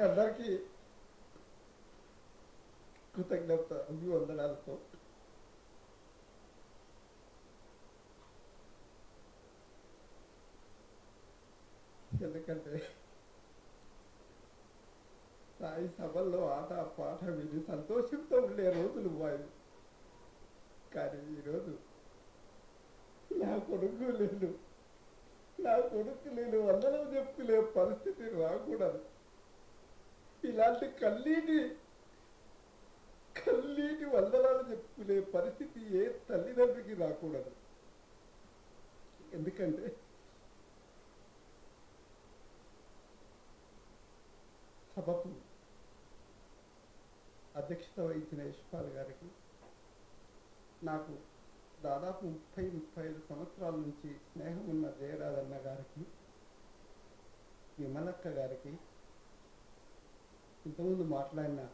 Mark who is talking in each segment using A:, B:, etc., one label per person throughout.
A: మీ అందరికీ కృతజ్ఞత అభివందనాలతో. ఎందుకంటే సాయి సభల్లో ఆట పాట విని సంతోషంతో ఉండే రోజులు వాయి కానీ ఈరోజు నా కొడుకు లేడు. నా కొడుకు నేను వందనం చెప్పుకునే పరిస్థితి రాకూడదు. ఇలాంటి కల్లీటి కల్లీటి వందనాలు చెప్పుకునే పరిస్థితి ఏ తల్లిదండ్రికి రాకూడదు. ఎందుకంటే సభకు అధ్యక్షత వహించిన యశ్పాల్ గారికి నాకు దాదాపు ముప్పై ముప్పై ఐదు సంవత్సరాల నుంచి స్నేహం ఉన్న జయరాజన్న గారికి విమలక్క గారికి ఇంతకుముందు మాట్లాడిన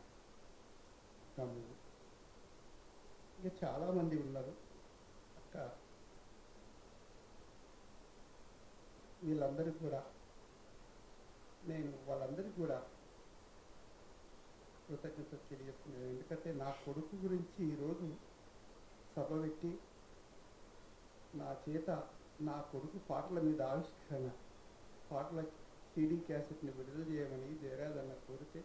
A: తమ్ముడు. ఇంకా చాలామంది ఉన్నారు. అక్క వీళ్ళందరికీ కూడా నేను వాళ్ళందరికీ కూడా కృతజ్ఞత తెలియజేస్తున్నాను. ఎందుకంటే నా కొడుకు గురించి ఈరోజు సభ పెట్టి నా చేత నా కొడుకు పాటల మీద ఆవిష్కరణ పాటల సీడీ క్యాసెట్ని విడుదల చేయమని జయరాజన్న కోరితే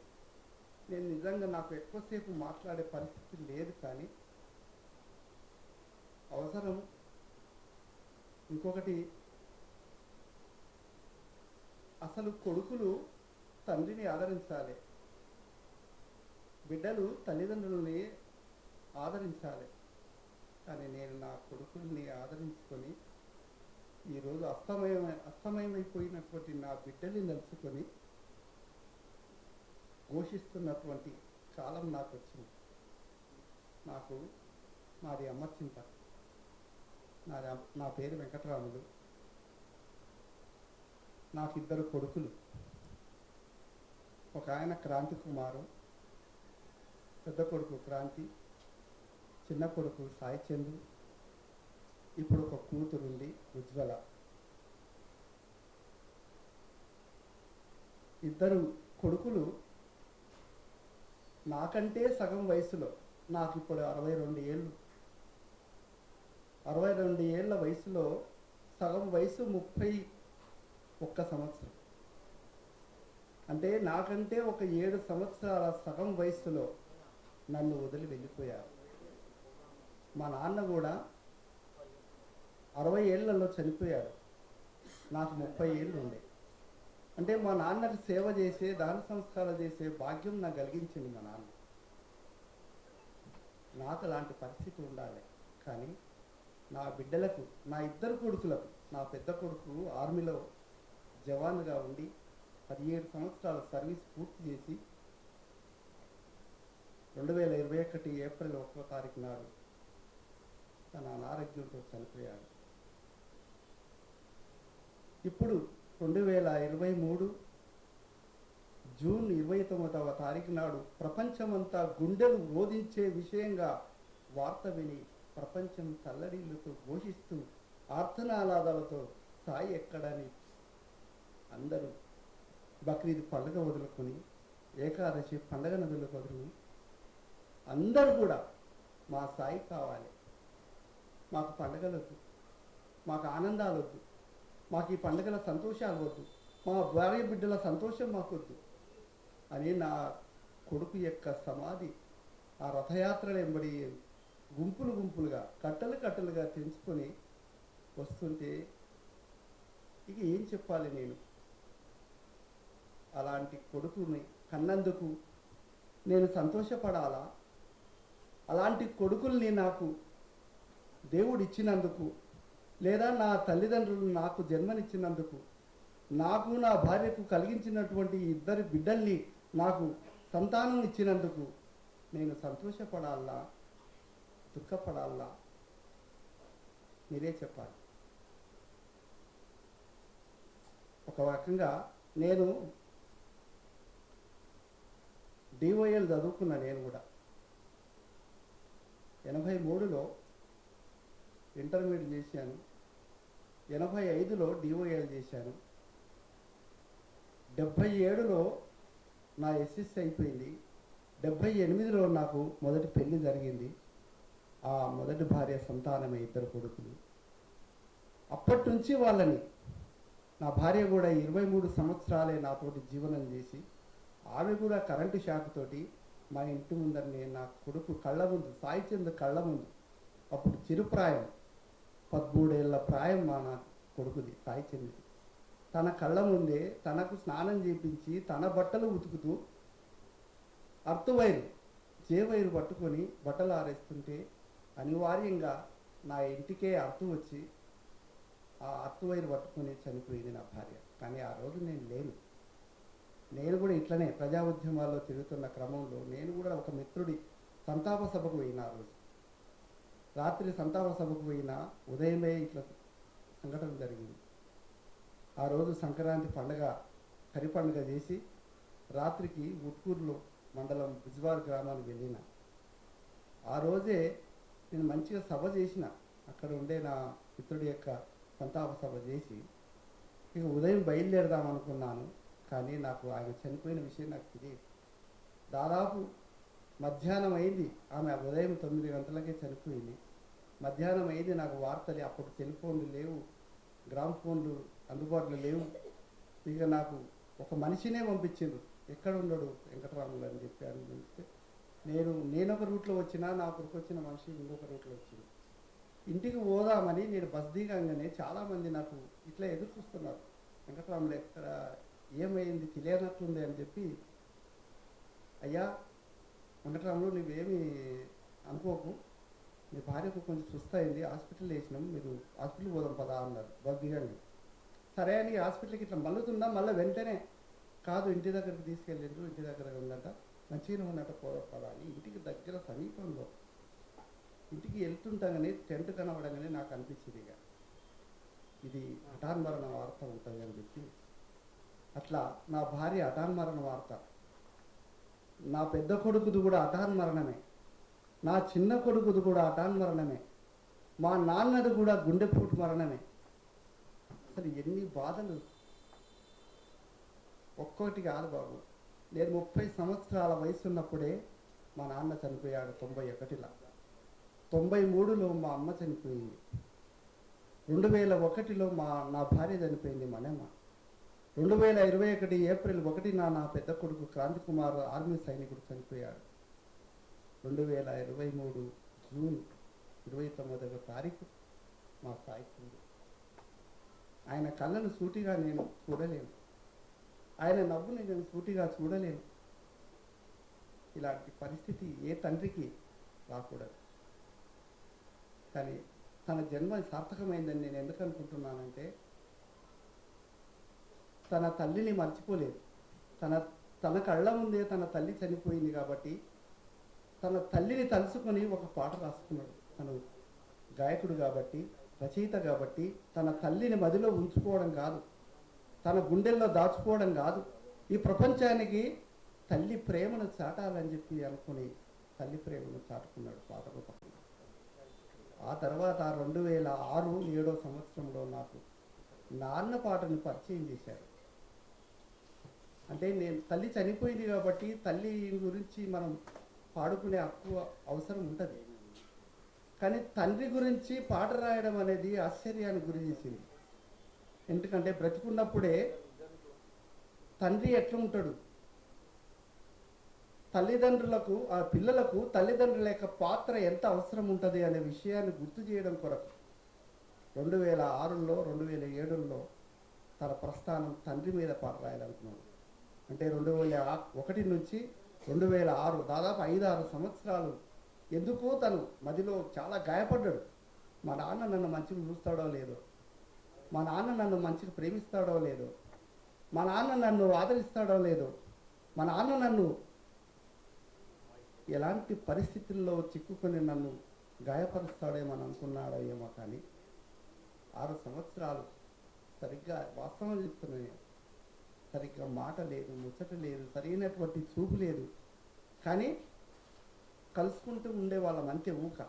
A: నేను నిజంగా నాకు ఎక్కువసేపు మాట్లాడే పరిస్థితి లేదు కానీ అవసరం. ఇంకొకటి అసలు కొడుకులు తండ్రిని ఆదరించాలి. బిడ్డలు తల్లిదండ్రులని ఆదరించాలి. కానీ నేను నా కొడుకుల్ని ఆదరించుకొని ఈరోజు అస్తమయం అస్తమయమైపోయినటువంటి నా బిడ్డల్ని నలుచుకొని ఘోషిస్తున్నటువంటి కాలం నాకు వచ్చింది. నాకు నాది అమ్మచింత నాది నా పేరు వెంకటరాములు. నాకు ఇద్దరు కొడుకులు. ఒక ఆయన క్రాంతి కుమారు పెద్ద కొడుకు క్రాంతి చిన్న కొడుకు సాయి ఇప్పుడు ఒక కూతురు ఉంది ఉజ్వల. ఇద్దరు కొడుకులు నాకంటే సగం వయసులో. నాకు ఇప్పుడు అరవై రెండు ఏళ్ళు. అరవై రెండు ఏళ్ళ వయసులో సగం వయసు ముప్పై ఒక్క సంవత్సరం. అంటే నాకంటే ఒక ఏడు సంవత్సరాల సగం వయసులో నన్ను వదిలి వెళ్ళిపోయారు. మా నాన్న కూడా అరవై ఏళ్ళలో చనిపోయాడు. నాకు ముప్పై ఏళ్ళు ఉండే అంటే మా నాన్నకి సేవ చేసే దాన సంస్కారాలు చేసే భాగ్యం నాకు కలిగించింది మా నాన్న. నాకు అలాంటి పరిస్థితి ఉండాలి. కానీ నా బిడ్డలకు నా ఇద్దరు కొడుకులకు నా పెద్ద కొడుకు ఆర్మీలో జవాన్గా ఉండి పదిహేడు సంవత్సరాల సర్వీస్ పూర్తి చేసి రెండు వేల ఇరవై ఒకటి ఏప్రిల్ ఒకటో తారీఖు నాడు తన అనారోగ్యంతో చనిపోయాడు. ఇప్పుడు రెండు వేల ఇరవై మూడు జూన్ ఇరవై తొమ్మిదవ తారీఖు నాడు ప్రపంచమంతా గుండెలు రోధించే విషయంగా వార్త విని ప్రపంచం తల్లడిల్లుతూ ఘోషిస్తూ ఆర్తనాలాదాలతో సాయి ఎక్కడని అందరూ బక్రీద్ పండుగ వదులుకొని ఏకాదశి పండుగను వదులుకొని అందరూ కూడా మా సాయి కావాలి. మాకు పండుగలు మాకు ఆనందాలు వద్దు మాకు ఈ పండుగల సంతోషాలు వద్దు. మా భార్య బిడ్డల సంతోషం మాకు వద్దు. అని నా కొడుకు యొక్క సమాధి ఆ రథయాత్రలు ఎంబడి గుంపులు గుంపులుగా కట్టలు కట్టలుగా తెంచుకొని వస్తుంటే ఇక ఏం చెప్పాలి నేను? అలాంటి కొడుకుని కన్నందుకు నేను సంతోషపడాలా? అలాంటి కొడుకుల్ని నాకు దేవుడిచ్చినందుకు లేదా నా తల్లిదండ్రులు నాకు జన్మనిచ్చినందుకు నాకు నా భార్యకు కలిగించినటువంటి ఇద్దరి బిడ్డల్ని నాకు సంతానం ఇచ్చినందుకు నేను సంతోషపడాలా? దుఃఖపడాలా? మీరే చెప్పాలి. ఒక రకంగా నేను డివైఎల్ చదువుకున్నా నేను కూడా. ఎనభై మూడులో ఇంటర్మీడియట్ చేశాను. ఎనభై ఐదులో డిఓఎల్ చేశాను. డెబ్భై ఏడులో నా ఎస్ఎస్ అయిపోయింది. డెబ్భై ఎనిమిదిలో నాకు మొదటి పెళ్ళి జరిగింది. ఆ మొదటి భార్య సంతానమే ఇద్దరు కొడుకులు. అప్పటి నుంచి వాళ్ళని నా భార్య కూడా ఇరవై మూడు సంవత్సరాలే నాతోటి జీవనం చేసి ఆమె కూడా కరెంటు షాక్ తోటి మా ఇంటి ముందరనే నా కొడుకు కళ్ళ ముందు సాయి చంద్ కళ్ళ ముందు అప్పుడు చిరుప్రాయం. పదమూడేళ్ళ ప్రాయం మా నా కొడుకుది తాయి చెంది తన కళ్ళ ముందే తనకు స్నానం చేపించి తన బట్టలు ఉతుకుతూ అర్థవైరు జేవైరు పట్టుకొని బట్టలు ఆరేస్తుంటే అనివార్యంగా నా ఇంటికే అర్తు వచ్చి ఆ అర్థవైరు పట్టుకొని చనిపోయింది నా భార్య. కానీ ఆ రోజు నేను లేను. నేను కూడా ఇట్లనే ప్రజా ఉద్యమాల్లో తిరుగుతున్న క్రమంలో నేను కూడా ఒక మిత్రుడి సంతాప సభకు పోయిన ఆ రోజు. రాత్రి సంతాప సభకు పోయిన ఉదయమే ఇట్లా సంఘటన జరిగింది. ఆ రోజు సంక్రాంతి పండగ కరి పండుగ చేసి రాత్రికి ఉట్కూరులో మండలం బిజ్వార్ గ్రామానికి వెళ్ళిన. ఆ రోజే నేను మంచిగా సభ చేసిన. అక్కడ ఉండే నా మిత్రుడి యొక్క సంతాప సభ చేసి ఇక ఉదయం బయలుదేరదాం అనుకున్నాను. కానీ నాకు ఆయన చనిపోయిన విషయం నాకు తెలియదు. దాదాపు మధ్యాహ్నం అయింది. ఆమె ఉదయం తొమ్మిది గంటలకే చనిపోయింది. మధ్యాహ్నం అయింది. నాకు వార్తలు అప్పుడు టెలిఫోన్లు లేవు. గ్రామ్ ఫోన్లు అందుబాటులో లేవు. ఇక నాకు ఒక మనిషినే పంపించిండు ఎక్కడ ఉన్నాడు వెంకటరాములు అని చెప్పి అని నేను నేను ఒక రూట్లో వచ్చినా నా కొరకు వచ్చిన మనిషి ఇంకొక రూట్లో వచ్చింది. ఇంటికి పోదామని నేను బస్ దిగంగానే చాలామంది నాకు ఇట్లా ఎదురు చూస్తున్నారు. వెంకటరాములు ఎక్కడ? ఏమైంది? తెలియనట్లుంది అని చెప్పి అయ్యా ఉండటంలో నువ్వేమి అనుకోకు. మీ భార్యకు కొంచెం సుస్థ అయింది. హాస్పిటల్ వేసినాం. మీరు హాస్పిటల్ పోదాం పదా అన్నారు బస్ దిగండి సరే అని హాస్పిటల్కి ఇట్లా మళ్ళుతున్నా మళ్ళీ వెంటనే కాదు ఇంటి దగ్గరికి తీసుకెళ్ళిండ్రు ఇంటి దగ్గర ఉందంట. మంచిగా ఉన్నట్టు పోదాం పదా అని ఇంటికి దగ్గర సమీపంలో. ఇంటికి వెళ్తుండగానే టెంట్ కనబడగానే నాకు అనిపించింది ఇక. ఇది మరణ వార్త ఉంటుంది అని చెప్పి. అట్లా నా భార్య అటాన్ మరణ వార్త. నా పెద్ద కొడుకుది కూడా హఠాన్మరణమే నా చిన్న కొడుకుది కూడా హఠాన్మరణమే మా నాన్నది కూడా గుండెపోటు మరణమే. అసలు ఎన్ని బాధలు. ఒక్కొక్కటి కాదు బాబు. నేను ముప్పై సంవత్సరాల వయసు ఉన్నప్పుడే మా నాన్న చనిపోయాడు తొంభై ఒకటిలో. తొంభై మూడులో మా అమ్మ చనిపోయింది. రెండు వేల ఒకటిలో మా నా భార్య చనిపోయింది మనమ్మ రెండు వేల ఇరవై ఒకటి ఏప్రిల్ ఒకటిన నా పెద్ద కొడుకు క్రాంతి కుమార్ ఆర్మీ సైనికుడు చనిపోయాడు. రెండు వేల ఇరవై మూడు జూన్ ఇరవై తొమ్మిదవ తారీఖు మా సాయితుంది ఆయన కళ్ళను సూటిగా నేను చూడలేను. ఆయన నవ్వుని నేను సూటిగా చూడలేను. ఇలాంటి పరిస్థితి ఏ తండ్రికి రాకూడదు. కానీ తన జన్మ సార్థకమైందని నేను ఎందుకు అనుకుంటున్నానంటే తన తల్లిని మర్చిపోలేదు. తన తన కళ్ళ ముందే తన తల్లి చనిపోయింది కాబట్టి తన తల్లిని తలుసుకొని ఒక పాట రాసుకున్నాడు. తను గాయకుడు కాబట్టి రచయిత కాబట్టి తన తల్లిని మదిలో ఉంచుకోవడం కాదు. తన గుండెల్లో దాచుకోవడం కాదు. ఈ ప్రపంచానికి తల్లి ప్రేమను చాటాలని చెప్పి అనుకుని తల్లి ప్రేమను చాటుకున్నాడు పాట రూపకంగా ఆ తర్వాత రెండు వేల ఆరు ఏడో సంవత్సరంలో నాకు నాన్న పాటను పరిచయం చేశారు. అంటే నేను తల్లి చనిపోయింది కాబట్టి తల్లి గురించి మనం పాడుకునే హక్కు అవసరం ఉంటుంది. కానీ తండ్రి గురించి పాట రాయడం అనేది ఆశ్చర్యానికి గురి చేసింది. ఎందుకంటే బ్రతికున్నప్పుడే తండ్రి ఎట్లా ఉంటాడు? తల్లిదండ్రులకు ఆ పిల్లలకు తల్లిదండ్రుల యొక్క పాత్ర ఎంత అవసరం ఉంటుంది అనే విషయాన్ని గుర్తు చేయడం కొరకు రెండు వేల ఆరులో రెండు వేల ఏడులో తన ప్రస్థానం తండ్రి మీద పాట రాయాలనుకున్నాడు. అంటే రెండు వేల ఒకటి నుంచి రెండు వేల ఆరు దాదాపు ఐదు ఆరు సంవత్సరాలు ఎందుకో తను మదిలో చాలా గాయపడ్డాడు. మా నాన్న నన్ను మంచిగా చూస్తాడో లేదో మా నాన్న నన్ను మంచిగా ప్రేమిస్తాడో లేదో మా నాన్న నన్ను ఆదరిస్తాడో లేదో మా నాన్న నన్ను ఎలాంటి పరిస్థితుల్లో చిక్కుకొని నన్ను గాయపరుస్తాడేమో అని అనుకున్నాడో ఏమో కానీ ఆరు సంవత్సరాలు సరిగ్గా వాస్తవం చెప్తున్నాను సరిగ్గా మాట లేదు ముచ్చట లేదు సరైనటువంటి చూపు లేదు. కానీ కలుసుకుంటూ ఉండేవాళ్ళం అంతే ఊక.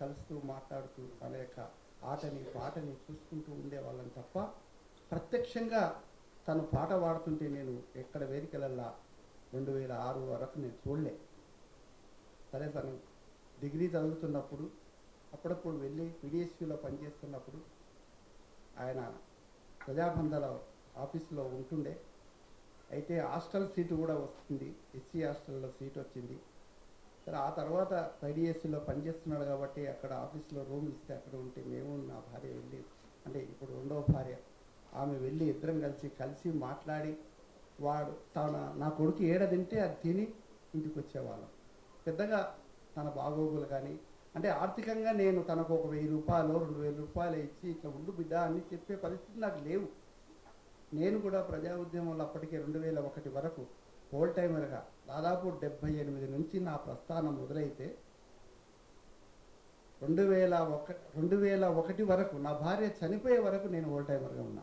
A: కలుస్తూ మాట్లాడుతూ మన యొక్క ఆటని పాటని చూసుకుంటూ ఉండేవాళ్ళం తప్ప ప్రత్యక్షంగా తను పాట పాడుతుంటే నేను ఎక్కడ వేదికలల్లా రెండు వేల ఆరు వరకు నేను చూడలే. సరే తను డిగ్రీ చదువుతున్నప్పుడు అప్పుడప్పుడు వెళ్ళి పిడిఎస్యూలో పనిచేస్తున్నప్పుడు ఆయన ప్రజాబంధాల ఆఫీసులో ఉంటుండే. అయితే హాస్టల్ సీటు కూడా వస్తుంది. ఎస్సీ హాస్టల్లో సీట్ వచ్చింది. సరే ఆ తర్వాత పైడిఎస్సీలో పనిచేస్తున్నాడు కాబట్టి అక్కడ ఆఫీస్లో రూమ్ ఇస్తే అక్కడ ఉంటే మేము నా భార్య వెళ్ళి అంటే ఇప్పుడు రెండవ భార్య ఆమె వెళ్ళి ఇద్దరం కలిసి కలిసి మాట్లాడి వాడు తన నా కొడుకు ఏడ తింటే అది తిని ఇంటికి వచ్చేవాళ్ళం. పెద్దగా తన బాగోగులు కానీ అంటే ఆర్థికంగా నేను తనకు ఒక వెయ్యి రూపాయలు రెండు వేల రూపాయలు ఇచ్చి ఇట్లా ఉండు బిడ్డ అని చెప్పే పరిస్థితి నాకు లేవు. నేను కూడా ప్రజా ఉద్యమంలో అప్పటికే రెండు వేల ఒకటి వరకు హోల్ టైమర్గా దాదాపు డెబ్బై ఎనిమిది నుంచి నా ప్రస్థానం మొదలైతే రెండు వేల ఒక రెండు వేల ఒకటి వరకు నా భార్య చనిపోయే వరకు నేను ఓల్ టైమర్గా ఉన్నా.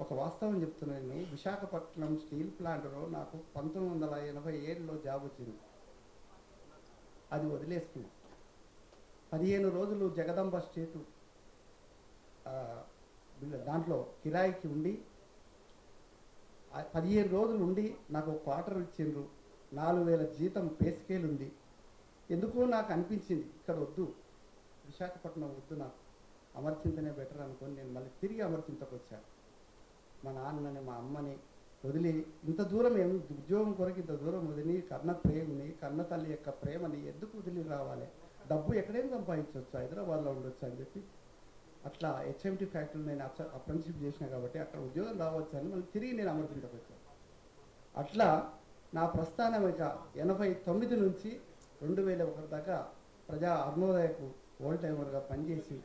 A: ఒక వాస్తవం చెప్తున్నాను నేను విశాఖపట్నం స్టీల్ ప్లాంట్లో నాకు పంతొమ్మిది వందల ఎనభై ఏడులో జాబ్ వచ్చింది. అది వదిలేసుకున్నా. పదిహేను రోజులు జగదంబ స్టేటు దాంట్లో కిరాయికి ఉండి పదిహేను రోజులు ఉండి నాకు ఒక క్వార్టర్ ఇచ్చిండ్రు. నాలుగు వేల జీతం పేస్కేలు ఉంది ఎందుకో నాకు అనిపించింది ఇక్కడ వద్దు. విశాఖపట్నం వద్దు నాకు. అమర్చింతనే బెటర్ అనుకొని నేను మళ్ళీ తిరిగి అమర్చింతకు వచ్చాను మా నాన్నని మా అమ్మని వదిలి ఇంత దూరం ఏమి ఉద్యోగం కొరకు ఇంత దూరం వదిలి కన్న ప్రేమని కన్న తల్లి యొక్క ప్రేమని ఎందుకు వదిలి రావాలి? డబ్బు ఎక్కడైనా సంపాదించవచ్చు హైదరాబాద్లో ఉండొచ్చు అని చెప్పి అట్లా హెచ్ఎంటీ ఫ్యాక్టరీలో నేను అప్రెంటిషిప్ చేసిన కాబట్టి అక్కడ ఉద్యోగం రావచ్చు అని మళ్ళీ తిరిగి నేను అమర్చింతకు వచ్చాను. అట్లా నా ప్రస్థానం ఇక ఎనభై తొమ్మిది నుంచి రెండు వేల ఒకటి దాకా ప్రజా అరుణోదయకు ఓల్డ్ టైమర్గా పనిచేసి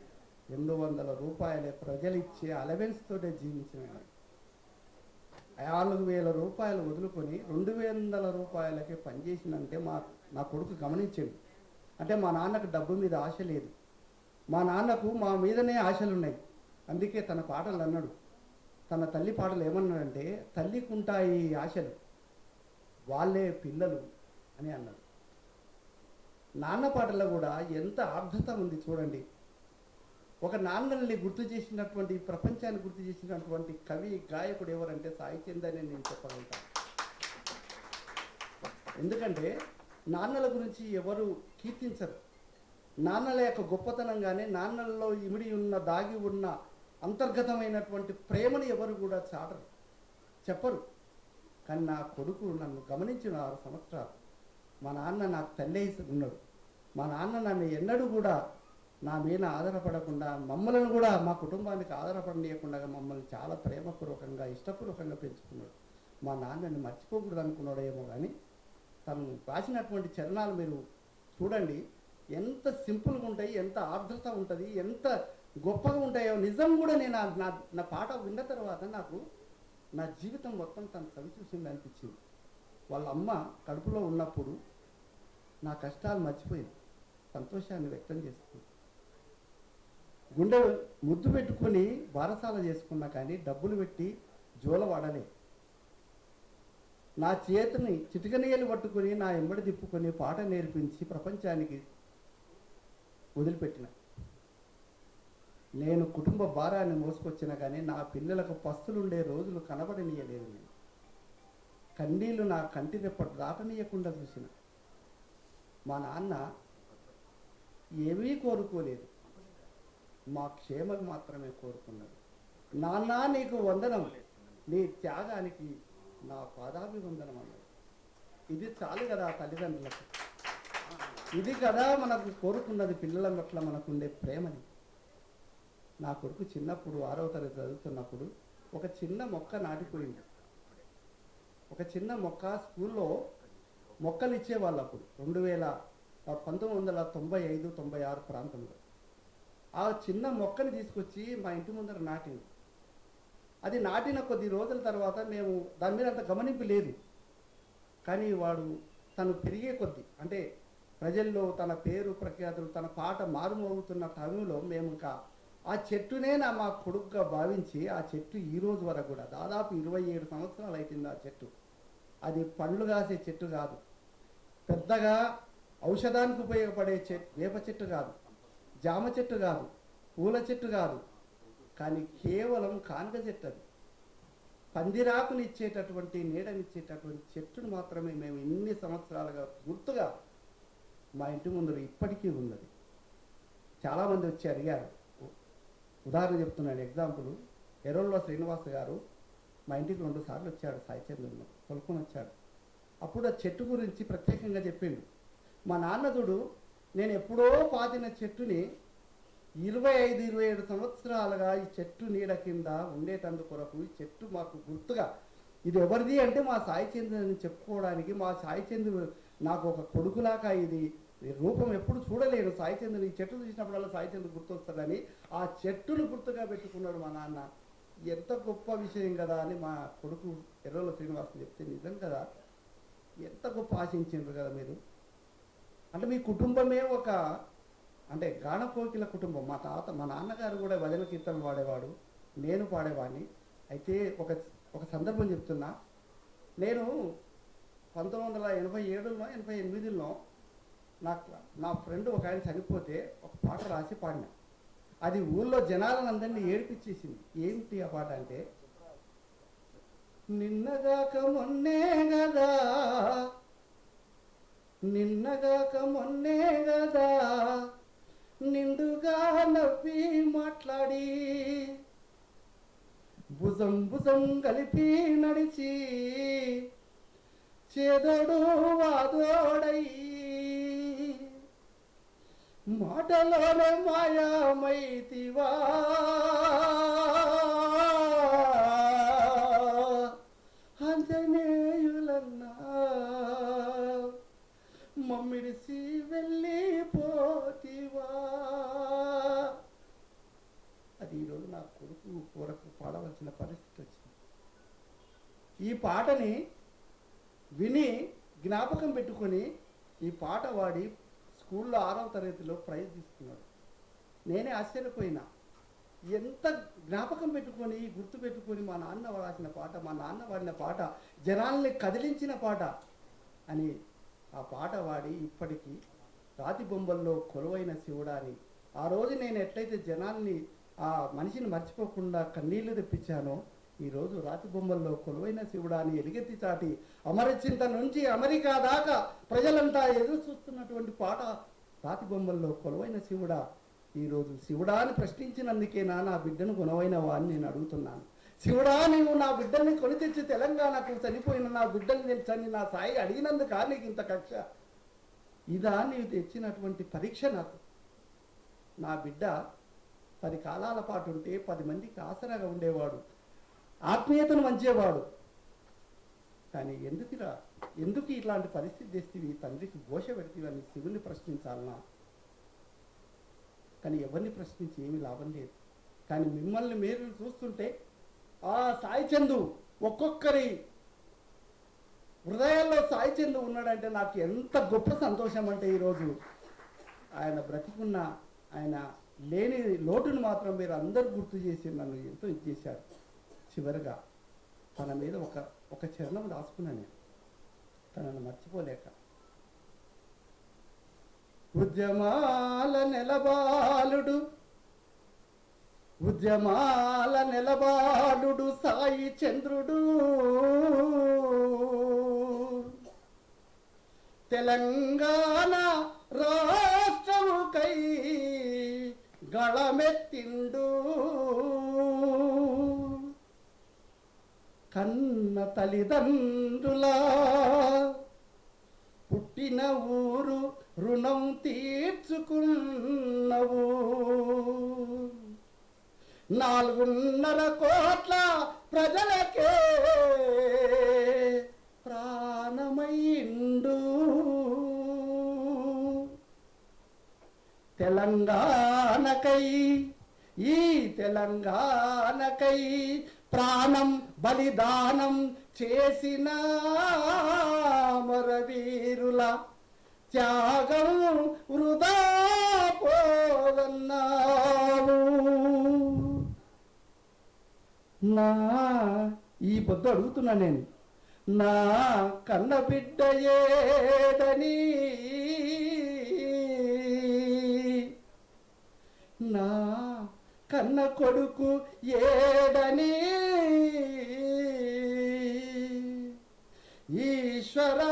A: రెండు వందల రూపాయలే ప్రజలు ఇచ్చే అలవెన్స్ తోటే జీవించిన నాలుగు వేల రూపాయలు వదులుకొని రెండు వందల రూపాయలకే పనిచేసిందంటే మా నా కొడుకు గమనించండి. అంటే మా నాన్నకు డబ్బు మీద ఆశ లేదు. మా నాన్నకు మా మీదనే ఆశలున్నాయి. అందుకే తన పాటలు అన్నాడు. తన తల్లి పాటలు ఏమన్నాడంటే తల్లికుంటాయి ఆశలు వాళ్ళే పిల్లలు అని అన్నాడు. నాన్న పాటల్లో కూడా ఎంత ఆర్ధత ఉంది చూడండి. ఒక నాన్నల్ని గుర్తు చేసినటువంటి ప్రపంచాన్ని గుర్తు చేసినటువంటి కవి గాయకుడు ఎవరంటే సాహిత్యందని నేను చెప్పగలుగుతాను. ఎందుకంటే నాన్నల గురించి ఎవరు కీర్తించరు. నాన్నల యొక్క గొప్పతనంగానే నాన్నల్లో ఇమిడి ఉన్న దాగి ఉన్న అంతర్గతమైనటువంటి ప్రేమని ఎవరు కూడా చాటరు. చెప్పరు. కానీ నా కొడుకు నన్ను గమనించిన ఆరు సంవత్సరాలు. మా నాన్న నాకు తల్లేసి ఉన్నాడు. మా నాన్న నన్ను ఎన్నడూ కూడా నా మీద ఆధారపడకుండా మమ్మల్ని కూడా మా కుటుంబానికి ఆధారపడనీయకుండా మమ్మల్ని చాలా ప్రేమపూర్వకంగా ఇష్టపూర్వకంగా పెంచుకున్నాడు. మా నాన్నని మర్చిపోకూడదు అనుకున్నాడేమో కానీ తను రాసినటువంటి చరణాలు మీరు చూడండి. ఎంత సింపుల్గా ఉంటాయి ఎంత ఆర్ద్రత ఉంటుంది ఎంత గొప్పగా ఉంటాయో నిజం కూడా నేను నా నా పాట విన్న తర్వాత నాకు నా జీవితం మొత్తం తను చవి చూసింది అనిపించింది. వాళ్ళ అమ్మ కడుపులో ఉన్నప్పుడు నా కష్టాలు మర్చిపోయింది సంతోషాన్ని వ్యక్తం చేసుకుంది గుండె ముద్దు పెట్టుకొని బారసాల చేసుకున్నా కానీ డబ్బులు పెట్టి జోల వాడలే. నా చేతిని చిటికనీయలు పట్టుకొని నా ఎంబడి తిప్పుకొని పాట నేర్పించి ప్రపంచానికి వదిలిపెట్టిన. నేను కుటుంబ భారాన్ని మోసుకొచ్చినా కానీ నా పిల్లలకు పస్తులుండే రోజులు కనబడనీయలేదు నేను. కన్నీళ్ళు నా కంటి రెప్పటి దాటనీయకుండా చూసిన. మా నాన్న ఏమీ కోరుకోలేదు. మా క్షేమం మాత్రమే కోరుకున్నాడు నాన్న నీకు వందనం. నీ త్యాగానికి నా పాదాభివందనం అన్నాడు ఇది చాలు కదా తల్లిదండ్రులకు. ఇది కదా మనకు కోరుకున్నది పిల్లల పట్ల మనకుండే ప్రేమని నా కొడుకు చిన్నప్పుడు ఆరవ తరగతి చదువుతున్నప్పుడు ఒక చిన్న మొక్క నాటిపోయింది. ఒక చిన్న మొక్క స్కూల్లో మొక్కలు ఇచ్చేవాళ్ళు అప్పుడు రెండు వేల పంతొమ్మిది వందల తొంభై ఐదు తొంభై ఆరు ప్రాంతంలో. ఆ చిన్న మొక్కని తీసుకొచ్చి మా ఇంటి ముందర నాటింది. అది నాటిన కొద్ది రోజుల తర్వాత మేము దాని మీద అంత గమనింపు లేదు. కానీ వాడు తను పెరిగే కొద్ది అంటే ప్రజల్లో తన పేరు ప్రఖ్యాతులు తన పాట మారుమోగుతున్న టైంలో మేము ఇంకా ఆ చెట్టునే నా మా కొడుకుగా భావించి ఆ చెట్టు ఈ రోజు వరకు కూడా దాదాపు ఇరవై ఏడు సంవత్సరాలు అవుతుంది ఆ చెట్టు. అది పండ్లు కాసే చెట్టు కాదు. పెద్దగా ఔషధానికి ఉపయోగపడే చెట్టు వేప చెట్టు కాదు. జామ చెట్టు కాదు. పూల చెట్టు కాదు. కానీ కేవలం కానుక చెట్టు అది. పందిరాకునిచ్చేటటువంటి నీడనిచ్చేటటువంటి చెట్టును మాత్రమే మేము ఇన్ని సంవత్సరాలుగా గుర్తుగా మా ఇంటి ముందు ఇప్పటికీ ఉన్నది. చాలామంది వచ్చి అడిగారు. ఉదాహరణ చెప్తున్నాను ఎగ్జాంపుల్. ఎర్రల్లో శ్రీనివాస్ గారు మా ఇంటికి రెండు సార్లు వచ్చాడు సాయిచంద్రుడు కొనుక్కొని వచ్చాడు. అప్పుడు ఆ చెట్టు గురించి ప్రత్యేకంగా చెప్పిండు. మా నాన్నదుడు నేను ఎప్పుడో పాతిన చెట్టుని ఇరవై ఐదు ఇరవై ఏడు సంవత్సరాలుగా ఈ చెట్టు నీడ కింద ఉండేటందు కొరకు ఈ చెట్టు మాకు గుర్తుగా. ఇది ఎవరిది అంటే మా సాయిచంద్రుని చెప్పుకోవడానికి మా సాయిచంద్రుడు నాకు ఒక కొడుకులాగా ఇది. రూపం ఎప్పుడు చూడలేను సాయి ఈ చెట్టు చూసినప్పుడల్లా సాయి గుర్తొస్తాడని ఆ చెట్టును గుర్తుగా పెట్టుకున్నాడు మా నాన్న. ఎంత గొప్ప విషయం కదా అని మా కొడుకు ఎర్రల శ్రీనివాసం చెప్తే నిజం కదా? ఎంత గొప్ప ఆశించిండ్రు కదా మీరు? అంటే మీ కుటుంబమే ఒక అంటే గానకోకిల కుటుంబం. మా తాత మా నాన్నగారు కూడా భజన కీర్తనలు పాడేవాడు. నేను పాడేవాడిని. అయితే ఒక ఒక సందర్భం చెప్తున్నా. నేను పంతొమ్మిది వందల ఎనభై ఏడులో ఎనభై ఎనిమిదిలో నాకు నా ఫ్రెండ్ ఒక ఆయన చనిపోతే ఒక పాట రాసి పాడినా. అది ఊళ్ళో జనాలను అందరినీ ఏడిపించేసింది. ఏమిటి ఆ పాట అంటే నిన్నగాక మొన్నే కదా నిన్నగాక మొన్నే కదా నిండుగా నవ్వి మాట్లాడి భుజం భుజం కలిపి నడిచి చేదోడు వాదోడై మాటలోనే మాయామైతివా. అంజనేయులన్నా మమ్మిడిసి వెళ్ళిపోతివా అది ఈరోజు నా కొడుకు కొరకు పాడవలసిన పరిస్థితి వచ్చింది. ఈ పాటని విని జ్ఞాపకం పెట్టుకొని ఈ పాట వాడి స్కూల్లో ఆరవ తరగతిలో ప్రైజ్ తీసుకున్నాడు నేనే ఆశ్చర్యపోయినా. ఎంత జ్ఞాపకం పెట్టుకొని గుర్తు పెట్టుకొని మా నాన్న రాసిన పాట మా నాన్న వాడిన పాట జనాల్ని కదిలించిన పాట అని ఆ పాట వాడి ఇప్పటికీ రాతి బొమ్మల్లో కొలువైన శివుడాని. ఆ రోజు నేను ఎట్లయితే జనాల్ని ఆ మనిషిని మర్చిపోకుండా కన్నీళ్ళు తెప్పించానో ఈరోజు రాతి బొమ్మల్లో కొలువైన శివుడాని ఎలుగెత్తి చాటి అమరచింత నుంచి అమెరికా దాకా ప్రజలంతా ఎదురు చూస్తున్నటువంటి పాట రాతి బొమ్మల్లో కొలువైన శివుడా. ఈరోజు శివుడా అని ప్రశ్నించినందుకేనా నా బిడ్డను గుణమైన వాడిని నేను అడుగుతున్నాను. శివుడా నీవు నా బిడ్డల్ని కొని తెచ్చి తెలంగాణకు చనిపోయిన నా బిడ్డల్ని తెచ్చని నా సాయి అడిగినందుకా నీకు ఇంత కక్ష? ఇదా నీవు తెచ్చినటువంటి పరీక్ష నాకు. నా బిడ్డ పది కాలాల పాటు ఉంటే పది మందికి ఆసరాగా ఉండేవాడు. ఆత్మీయతను వంచేవాడు. కానీ ఎందుకురా ఎందుకు ఇట్లాంటి పరిస్థితి తెస్తివి తండ్రికి ఘోష పెడితేవని శివుని ప్రశ్నించాలనా? కానీ ఎవరిని ప్రశ్నించి ఏమీ లాభం లేదు. కానీ మిమ్మల్ని మీరు చూస్తుంటే ఆ సాయి చందు ఒక్కొక్కరి హృదయాల్లో సాయి చందు ఉన్నాడంటే నాకు ఎంత గొప్ప సంతోషం అంటే ఈరోజు. ఆయన బ్రతికున్న ఆయన లేని లోటును మాత్రం మీరు అందరు గుర్తు చేసి నన్ను ఎంతో ఇది చేశారు. చివరిగా తన మీద ఒక ఒక చరణం రాసుకున్నాను నేను. తనను మర్చిపోలేక. ఉద్యమాల నెలబాలుడు ఉద్యమాల నెలబాలుడు సాయి చంద్రుడు. తెలంగాణ రాష్ట్రముకై గళమెత్తిండు. కన్న తల్లిదండ్రుల. పుట్టిన ఊరు రుణం తీర్చుకున్నవు. నాలుగున్నర కోట్ల ప్రజలకే ప్రాణమైండు. తెలంగాణకై ఈ తెలంగాణకై ప్రాణం బలిదానం చేసిన మరవీరుల త్యాగం వృధా పోదన్నావు. నా ఈ పొద్దు అడుగుతున్నా నేను. నా కన్న బిడ్డ ఏడని నా కన్న కొడుకు ఏడని ఈశ్వరా.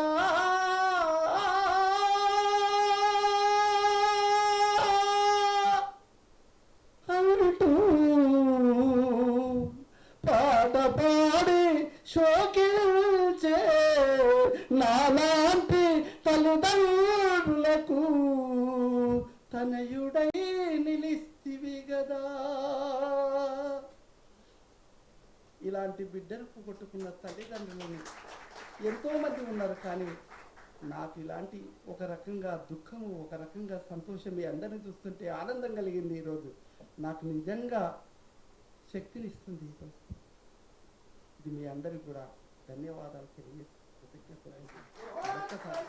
A: అంటూ పాట పాడి శోకించే నాలాంటి ఇలాంటి బిడ్డను పోగొట్టుకున్న తల్లిదండ్రులని ఎంతోమంది ఉన్నారు కానీ నాకు ఇలాంటి ఒక రకంగా దుఃఖము ఒక రకంగా సంతోషం మీ అందరిని చూస్తుంటే ఆనందం కలిగింది ఈరోజు. నాకు నిజంగా శక్తినిస్తుంది ఈరోజు ఇది మీ అందరికి కూడా ధన్యవాదాలు తెలియజేస్తాను కృతజ్ఞతలు.